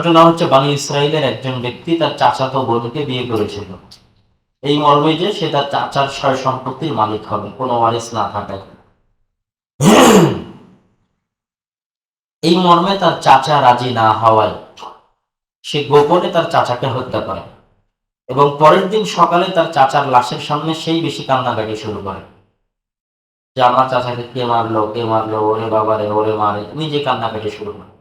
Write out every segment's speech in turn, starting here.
ঘটনা হচ্ছে বানি ইসরায়েলের একজন ব্যক্তি তার চাচাতো বোনকে বিয়ে করেছিল। এই মর্মে যে সে তার চাচার সয় সম্পত্তির মালিক হবে, কোনো ওয়ারিস না থাকায়। এই মর্মে তার চাচা রাজি না হওয়ায় সে গোপনে তার চাচাকে হত্যা করে এবং পরের দিন সকালে তার চাচার লাশের সামনে সেই বেশি কান্নাকাটি শুরু করে। যে আমার চাচাকে কে মারলো কে মারলো, ওরে বাবারে, ওরে মারে, নিজে কান্নাকাটি শুরু করে।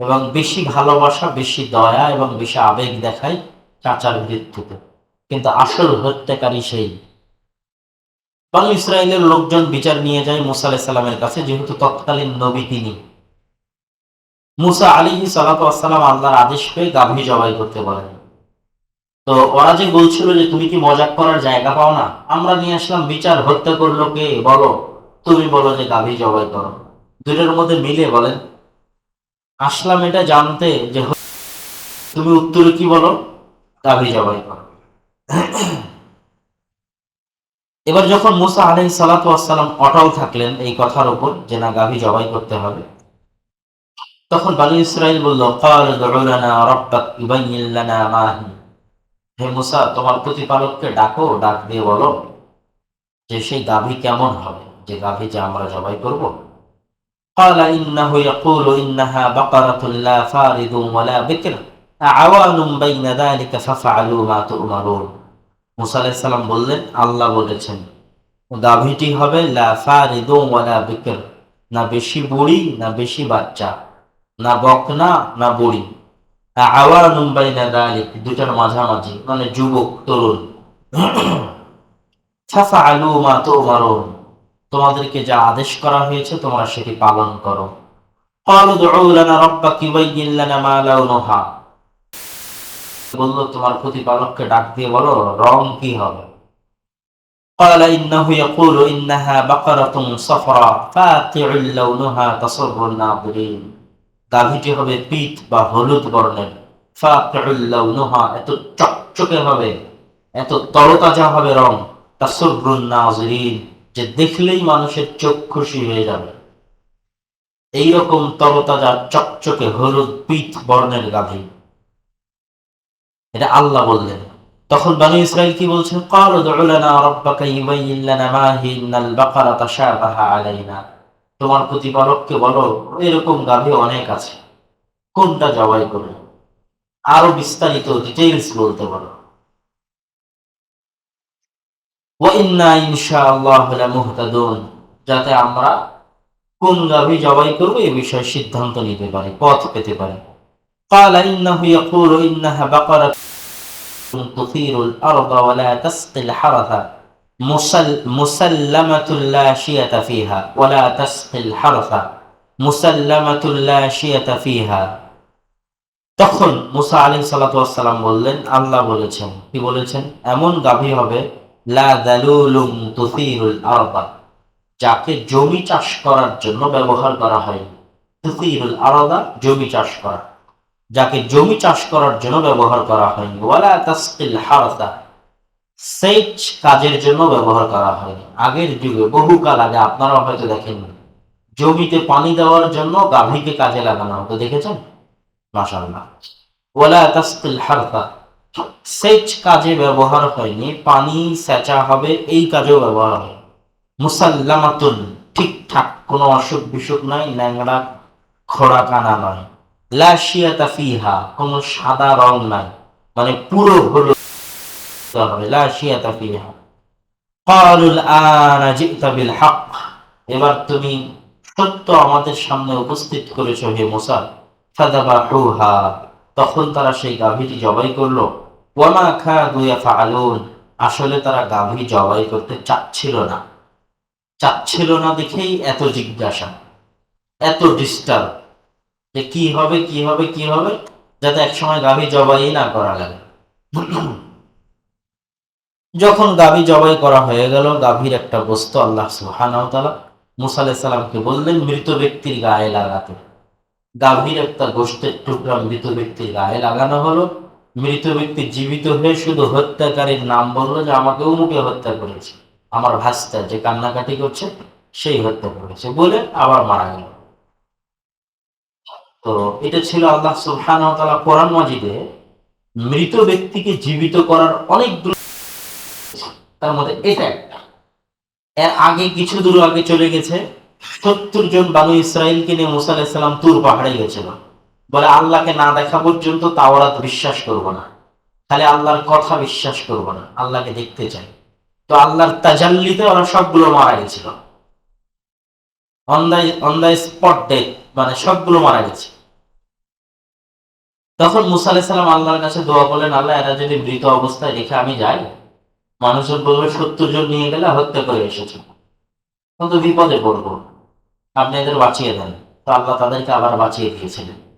এবং বেশি ভালোবাসা, বেশি দয়া এবং বেশি আবেগ দেখায় চাচার মৃত্যুতে। কিন্তু আসল হত্যাকারী সেই। বানু ইসরায়েলের লোকজন বিচার নিয়ে যায় মুসা আলাইসাল্লামের কাছে, যেহেতু তৎকালীন নবী তিনি। মুসা আলী সালাতাম আল্লাহর আদেশ পেয়ে গাভী জবাই করতে বলেন। তো ওরা যে বলছিল যে তুমি কি মজাক করার জায়গা পাও না? আমরা নিয়ে আসলাম বিচার, হত্যা করল কে? বলো। তুমি বলো যে গাভী জবাই করো। দুটোর মধ্যে মিলে বলেন আসলাম এটা জানতে যে তুমি উত্তরে কি বলো? গাভী জবাই করো। এবার যখন মুসা আলাই সালাতাম অটল থাকলেন এই কথার উপর, যে না গাভী জবাই করতে হবে, তখন বানি ইসরাইল বলল। হে মুসা, তোমার প্রতিপালককে ডাকো, ডাক দিয়ে বলো যে সেই গাভী কেমন হবে? যে গাভী যে আমরা জবাই করব قال إنه يقول إنها بقرة لا فارض ولا بكر عوان بين ذلك ففعلوا ما تؤمرون মুসা আলাইহিস সালাম বললেন আল্লাহ বলেছেন গাভীটি হবে লা ফারিদু ওয়ালা বিকর না বেশি বুড়ি না বেশি বাচ্চা না বকনা না বুড়ি আওয়ানুম বাইনা দালিক দুটার মাঝামাঝি মানে যুবক তরুণ ফাফআলু মা তুমারুন তোমাদেরকে যা আদেশ করা হয়েছে তোমরা সেটি পালন করো قالوا ادعوا لنا ربك يبين لنا ما لونها বললো তোমার প্রতিপালককে ডাক দিয়ে বলো রং কি হবে قال إنه يقول إنها بقرة صفراء فاقع لونها تسر الناظرين গাভীটি হবে পিত বা হলুদ বর্ণের ফাকিউল লাউনুহা এত চকচকে হবে এত তরতাজা হবে রং তাসরুন নাজরিন যে দেখলেই মানুষের চোখ খুশি হয়ে যাবে এইরকম তরতাজা চকচকে হলুদ পিত বর্ণের গাভী এটা আল্লাহ বললেন তখন বানু ইসরাইল কি বলছেন قالوا ادع لنا ربك يبين لنا ما هي ان البقره تشابه علينا তোমার প্রতিপালককে বলো এরকম গাভী অনেক আছে কোনটা জবাই করবে আরো বিস্তারিত ডিটেইলস বলতে পারো যাতে আমরা কোন গাভী জবাই করব এই বিষয়ে সিদ্ধান্ত নিতে পারি পথ পেতে পারি قال إنه يقول إنها بقرة تثير الأرض ولا تسقي الحرث مسل مسلمة لا شية فيها ولا تسقي الحرث مسلمة لا شية فيها তখন মুসা আলী সালাতাম বললেন আল্লাহ বলেছেন কি বলেছেন এমন গাভী হবে যাকে জমি চাষ করার জন্য ব্যবহার করা হয়, তুসিরুল আরদা, জমি চাষ করা। যাকে জমি চাষ করার জন্য ব্যবহার করা হয়নি সেচ কাজের জন্য ব্যবহার করা হয়নি আগের যুগে, বহুকাল আগে, আপনারা হয়তো দেখেননি জমিতে পানি দেওয়ার জন্য গাভীকে কাজে লাগানো হতো, দেখেছেন? মাশাআল্লাহ। ওয়ালা তাসকিল হারসা সেচ কাজে ব্যবহার হয়নি, পানি সেচা হবে, এই কাজেও ব্যবহার হয় মুসাল্লামাতুন, ঠিকঠাক, কোনো অসুখ বিসুখ নাই ন্যাংরা খোড়া কানা নয়। লাশিয়াতা ফিহা, কোনো সাদা রং নাই মানে পুরো হলো হবে লাশিয়াতা ফারুল আনাজিতা বিল হক, এবার তুমি সত্য আমাদের সামনে উপস্থিত করেছ হে মোসা ফাদাবা তখন তারা সেই গাভীটি জবাই করল। আসলে তারা গাভী জবাই করতে চাচ্ছিল না। চাচ্ছিল না দেখেই এত জিজ্ঞাসা, এত ডিস্টার্ব যে কি হবে কি হবে কি হবে, যাতে একসময় গাভী জবাই না করা লাগে। যখন গাভী জবাই করা হয়ে গেল, গাভীর একটা বস্তু আল্লাহ তাআলা মুসা সালামকে বললেন, মৃত ব্যক্তির গায়ে লাগাতে। গাভীর একটা গোষ্ঠের টুকরা মৃত ব্যক্তির গায়ে লাগানো হলো। মৃত ব্যক্তি জীবিত হয়ে শুধু হত্যাকারীর নাম বলল যে আমাকে অমুকে হত্যা করেছে। আমার ভাস্তা যে কান্নাকাটি করছে, সেই হত্যা করেছে বলে আবার মারা গেল। তো এটা ছিল আল্লাহ তাআলা কোরআন মাজিদে মৃত ব্যক্তিকে জীবিত করার অনেক দূর তার মধ্যে এটা একটা। এর আগে কিছু দূর আগে চলে গেছে, সত্তর জন বানু ইসরায়েলকে নিয়ে মুসা আলাইসাল্লাম তুর পাহাড়ে গেছিল। বলে, আল্লাহকে না দেখা পর্যন্ত তাওরাত বিশ্বাস করব না। খালি আল্লাহর কথা বিশ্বাস করব না, আল্লাহকে দেখতে চাই। তো আল্লাহর তাজাল্লিতে ওরা সবগুলো মারা গেছিল। অন দ্য স্পট মানে সবগুলো মারা গেছে। তখন মুসা আলাইসাল্লাম আল্লাহর কাছে দোয়া করলেন, আল্লাহ, এরা যদি মৃত অবস্থায় রেখে আমি যাই, মানুষজন বলবে, সত্তর জন নিয়ে গেলে হত্যা করে এসেছে। কিন্তু বিপদে পড়ব। আপনি এদের বাঁচিয়ে দেন। তো আল্লাহ তাদেরকে আবার বাঁচিয়ে দিয়েছিলেন।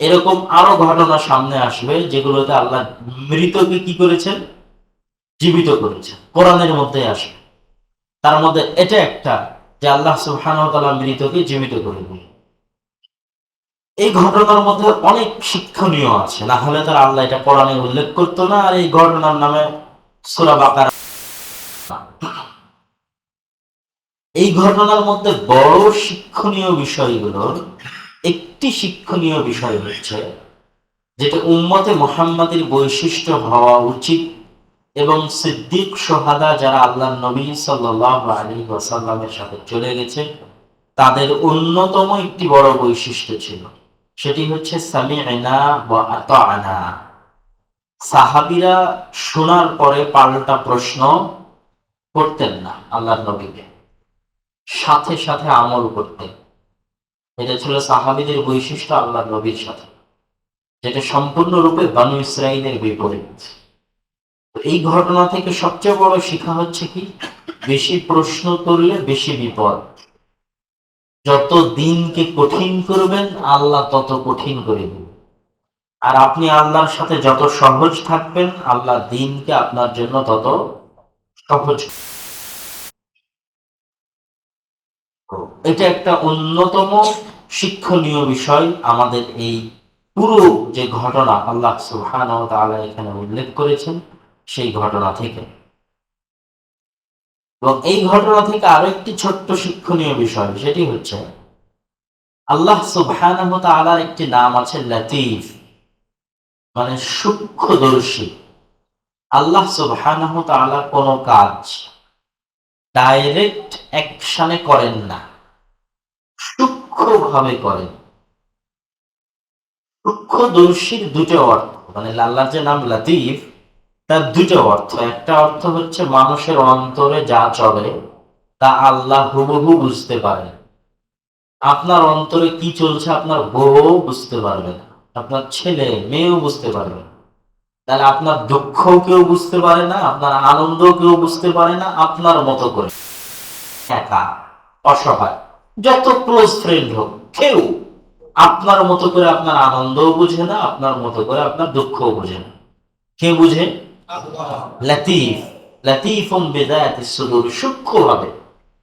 এরকম আরও ঘটনা সামনে আসবে যেগুলোতে আল্লাহ মৃতকে কি করেছেন? জীবিত করেছেন। কোরআনের মধ্যে আসে তার মধ্যে এটা একটা যে আল্লাহ সুবহানাহু মৃতকে জীবিত করে দিলেন। এই ঘটনার মধ্যে অনেক শিক্ষণীয় আছে। না হলে তার আল্লাহ এটা কোরআনে উল্লেখ করতো না, আর এই ঘটনার নামে সূরা বাকারা। এই ঘটনার মধ্যে বড় শিক্ষণীয় বিষয়গুলোর একটি শিক্ষণীয় বিষয় হচ্ছে যেটা উম্মতে মোহাম্মদের বৈশিষ্ট্য হওয়া উচিত এবং সিদ্দিক সোহাদা যারা আল্লাহ নবী সাল্লাহ সাথে চলে গেছে, তাদের অন্যতম একটি বড় বৈশিষ্ট্য ছিল। সেটি হচ্ছে সামি আনা বা আনা সাহাবিরা শোনার পরে পাল্টা প্রশ্ন করতেন না আল্লাহ নবীকে। সাথে সাথে আমল করতেন। এটা ছিল সাহাবিদের বৈশিষ্ট্য আল্লাহ নবীর সাথে। যেটা সম্পূর্ণরূপে বানু ইসরায়েলের বিপরীত। এই ঘটনা থেকে সবচেয়ে বড় শিক্ষা হচ্ছে কি? বেশি প্রশ্ন করলে বেশি বিপদ। যত দিনকে কঠিন করবেন, আল্লাহ তত কঠিন করে দেবেন। আর আপনি আল্লাহর সাথে যত সহজ থাকবেন, আল্লাহ দিনকে আপনার জন্য তত সহজ তো এটা একটা অন্যতম শিক্ষণীয় বিষয় আমাদের এই পুরো যে ঘটনা আল্লাহ ওয়া এখানে উল্লেখ করেছেন, সেই ঘটনা থেকে। এবং এই ঘটনা থেকে আরও একটি ছোট্ট শিক্ষণীয় বিষয়, সেটি হচ্ছে আল্লাহ সুবহানাহু ওয়া একটি নাম আছে লতিফ মানে সূক্ষ্মদর্শী। আল্লাহ সুবহানাহু ওয়া তাআলা কোনো কাজ ডাইরেক্ট অ্যাকশনে করেন না। সূক্ষ্মভাবে করেন। সূক্ষ্মদর্শীর দুটো অর্থ মানে আল্লাহর যে নাম লাতিফ, তার দুটো অর্থ। একটা অর্থ হচ্ছে মানুষের অন্তরে যা চলে, তা আল্লাহ হুবহু বুঝতে পারে আপনার অন্তরে কি চলছে আপনার বউ বুঝতে পারবে না। আপনার ছেলে, মেয়েও বুঝতে পারবে তাহলে আপনার দুঃখ কেউ বুঝতে পারে না, আপনার আনন্দ কেউ বুঝতে পারে না, আপনার মতো করে। একা, অসহায়, যত ক্লোজ ফ্রেন্ড হোক, কেউ আপনার মতো করে আপনার আনন্দও বুঝে না, আপনার মতো করে আপনার দুঃখও বুঝে না। কে বুঝে? লাতিফ। লাতিফুম বিদায়াতি সুদূর, সূক্ষ্মভাবে,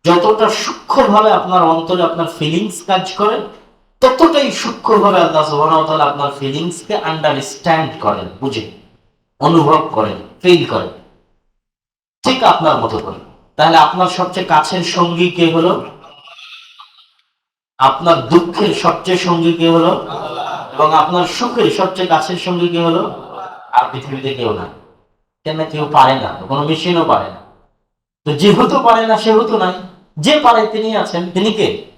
যতটা সূক্ষ্মভাবে আপনার অন্তরে আপনার ফিলিংস কাজ করে, ততটাই সূক্ষ্মভাবে আল্লাহ সুবহানাহু ওয়া তাআলা আপনার ফিলিংসকে আন্ডারস্ট্যান্ড করেন, বুঝে। অনুভব করেন ফিল করেন। ঠিক আপনার মতো করে। তাহলে আপনার সবচেয়ে কাছের সঙ্গী কে হলো? আপনার দুঃখের সবচেয়ে সঙ্গী কে হলো? এবং আপনার সুখের সবচেয়ে কাছের সঙ্গী কে হলো? আর পৃথিবীতে কেউ না। কেন কেউ পারে না, কোনো মেশিনও পারে না। তো যেহেতু পারে না, সেহেতু নাই। যে পারে তিনি আছেন। তিনি কে?